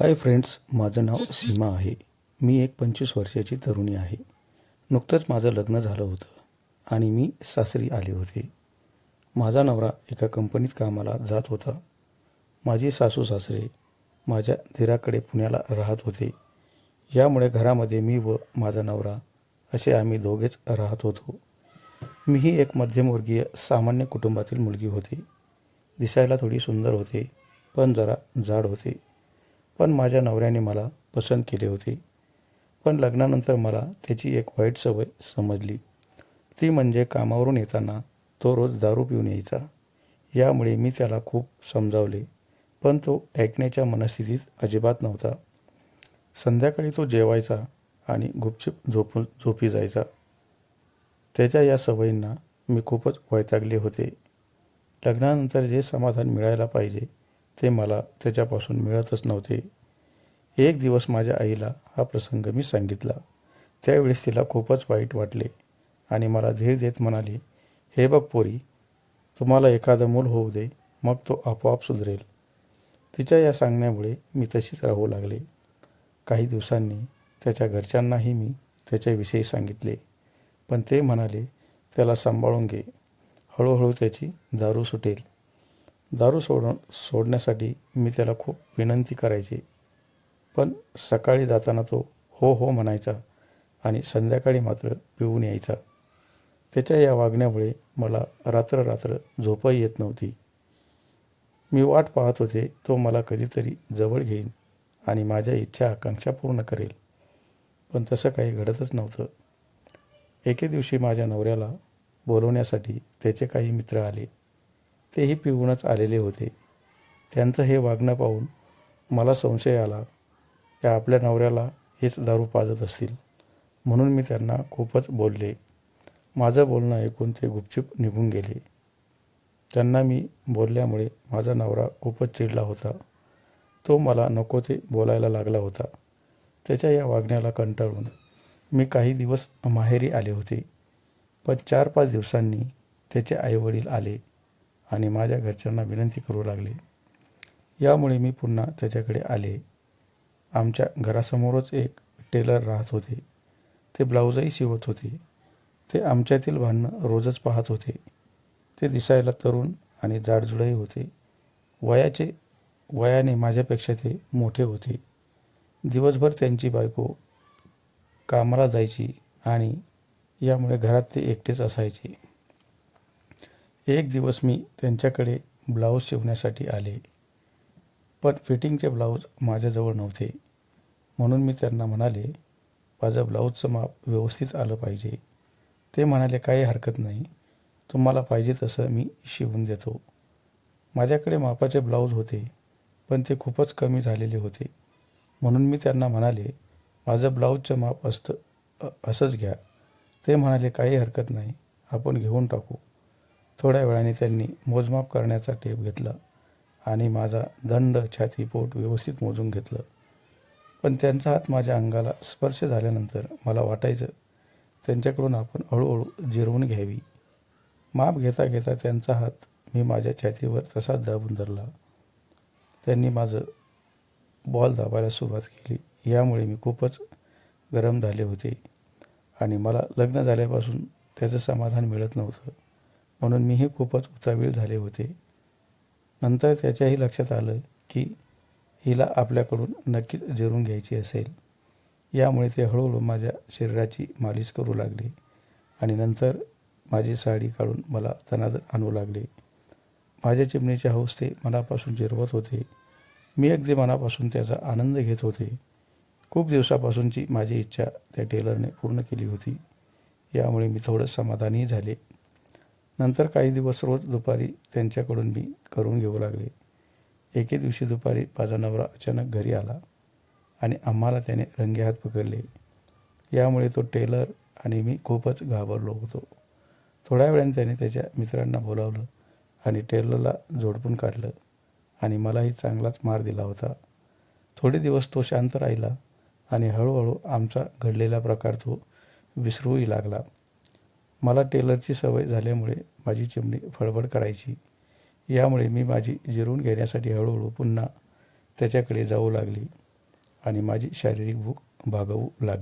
Hi friends माझं नाव सीमा आहे. मी एक पंचवीस वर्षाची तरुणी आहे. नुकतंच माझं लग्न झालं होतं आणि मी सासरी आले होते. माझा नवरा एका कंपनीत कामाला जात होता. माझी सासू सासरे माझ्या दिराकडे पुण्याला राहत होते. यामुळे घरामध्ये मी व माझा नवरा असे आम्ही दोघेच राहत होतो. मीही एक मध्यमवर्गीय सामान्य कुटुंबातील मुलगी होते. दिसायला थोडी सुंदर होते पण जरा जाड होते. पण माझ्या नवऱ्याने मला पसंत केले होते. पण लग्नानंतर मला त्याची एक वाईट सवय समजली. ती म्हणजे कामावरून येताना तो रोज दारू पिऊन यायचा. यामुळे मी त्याला खूप समजावले पण तो ऐकण्याच्या मनस्थितीत अजिबात नव्हता. संध्याकाळी तो जेवायचा आणि गुपचूप झोपून झोपी जायचा. त्याच्या या सवयींना मी खूपच वैतागले होते. लग्नानंतर जे समाधान मिळायला पाहिजे ते मला त्याच्यापासून मिळतच नव्हते. एक दिवस माझ्या आईला हा प्रसंग मी सांगितला. त्यावेळेस तिला खूपच वाईट वाटले आणि मला धीर देत म्हणाली हे बघ पोरी तुम्हाला एखादं मूल होऊ दे मग तो आपोआप सुधरेल. तिच्या या सांगण्यामुळे मी तशीच राहू लागले. काही दिवसांनी त्याच्या घरच्यांनाही मी त्याच्याविषयी सांगितले. पण ते म्हणाले त्याला सांभाळून घे. हळूहळू त्याची दारू सुटेल. दारू सोड सोडण्यासाठी मी त्याला खूप विनंती करायचे. पण सकाळी जाताना तो हो हो म्हणायचा आणि संध्याकाळी मात्र पिऊन यायचा. त्याच्या या वागण्यामुळे मला रात्र रात्र झोपही येत नव्हती. मी वाट पाहत होते तो मला कधीतरी जवळ घेईन आणि माझ्या इच्छा आकांक्षा पूर्ण करेल. पण तसं काही घडतच नव्हतं. एके दिवशी माझ्या नवऱ्याला बोलवण्यासाठी त्याचे काही मित्र आले. तेही पिऊनच आलेले होते. त्यांचं हे वागणं पाहून मला संशय आला की आपल्या नवऱ्याला हेच दारू पाजत असतील. म्हणून मी त्यांना खूपच बोलले. माझं बोलणं ऐकून ते गुपचूप निघून गेले. त्यांना मी बोलल्यामुळे माझा नवरा खूपच चिडला होता. तो मला नको ते बोलायला लागला होता. त्याच्या या वागण्याला कंटाळून मी काही दिवस माहेरी आले होते. पण चार पाच दिवसांनी त्याचे आईवडील आले. आणि माझ्या घरच्यांना विनंती करू लागले. यामुळे मी पुन्हा त्याच्याकडे आले. आमच्या घरासमोरच एक टेलर राहत होते. ते ब्लाऊजही शिवत होते. ते आमच्यातील भांडणं रोजच पाहत होते. ते दिसायला तरुण आणि जाडजुडही होते. वयाचे वयाने माझ्यापेक्षा ते मोठे होते. दिवसभर त्यांची बायको कामाला जायची आणि यामुळे घरात ते एकटेच असायचे. एक दिवस मी त्यांच्याकडे ब्लाऊज शिवण्यासाठी आले. पण फिटिंगचे ब्लाऊज माझ्याजवळ नव्हते. म्हणून मी त्यांना म्हणाले माझं ब्लाऊजचं माप व्यवस्थित आलं पाहिजे. ते म्हणाले काही हरकत नाही. तुम्हाला पाहिजे तसं मी शिवून देतो. माझ्याकडे मापाचे ब्लाऊज होते पण ते खूपच कमी झालेले होते. म्हणून मी त्यांना म्हणाले माझं ब्लाऊजचं माप असतं असंच घ्या. ते म्हणाले काही हरकत नाही. आपण घेऊन टाकू. थोड्या वेळाने त्यांनी मोजमाप करण्याचा टेप घेतला आणि माझा दंड छाती पोट व्यवस्थित मोजून घेतलं. पण त्यांचा हात माझ्या अंगाला स्पर्श झाल्यानंतर मला वाटायचं त्यांच्याकडून आपण हळूहळू जिरवून घ्यावी. माप घेता घेता त्यांचा हात मी माझ्या छातीवर तसाच दाबून धरला. त्यांनी माझं बॉल दाबायला सुरुवात केली. यामुळे मी खूपच गरम झाले होते आणि मला लग्न झाल्यापासून त्याचं समाधान मिळत नव्हतं. म्हणून मीही खूपच उतावीळ झाले होते. नंतर त्याच्याही लक्षात आलं की हिला आपल्याकडून नक्कीच जिरून घ्यायची असेल. यामुळे ते हळूहळू माझ्या शरीराची मालिश करू लागले आणि नंतर माझी साडी काढून मला तनादर आणू लागले. माझ्या चिमणीचे हौस ते मनापासून जिरवत होते. मी अगदी मनापासून त्याचा आनंद घेत होते. खूप दिवसापासूनची माझी इच्छा त्या टेलरने पूर्ण केली होती. यामुळे मी थोडं समाधानी झाले. नंतर काही दिवस रोज दुपारी त्यांच्याकडून मी करून घेऊ लागले. एके दिवशी दुपारी माझा नवरा अचानक घरी आला आणि आम्हाला त्याने रंगेहात पकडले. यामुळे तो टेलर आणि मी खूपच घाबरलो होतो. थोड्या वेळाने त्याने त्याच्या मित्रांना बोलावलं आणि टेलरला झोडपून काढलं आणि मलाही चांगलाच मार दिला होता. थोडे दिवस तो शांत राहिला आणि हळूहळू आमचा घडलेला प्रकार तो विसरूही लागला. मला टेलरची सवय झाल्यामुळे माझी चिमणी फडफड करायची. यामुळे मी माझी जिरून घेण्यासाठी हळूहळू पुन्हा त्याच्याकडे जाऊ लागली आणि माझी शारीरिक भूक भागवू लागली.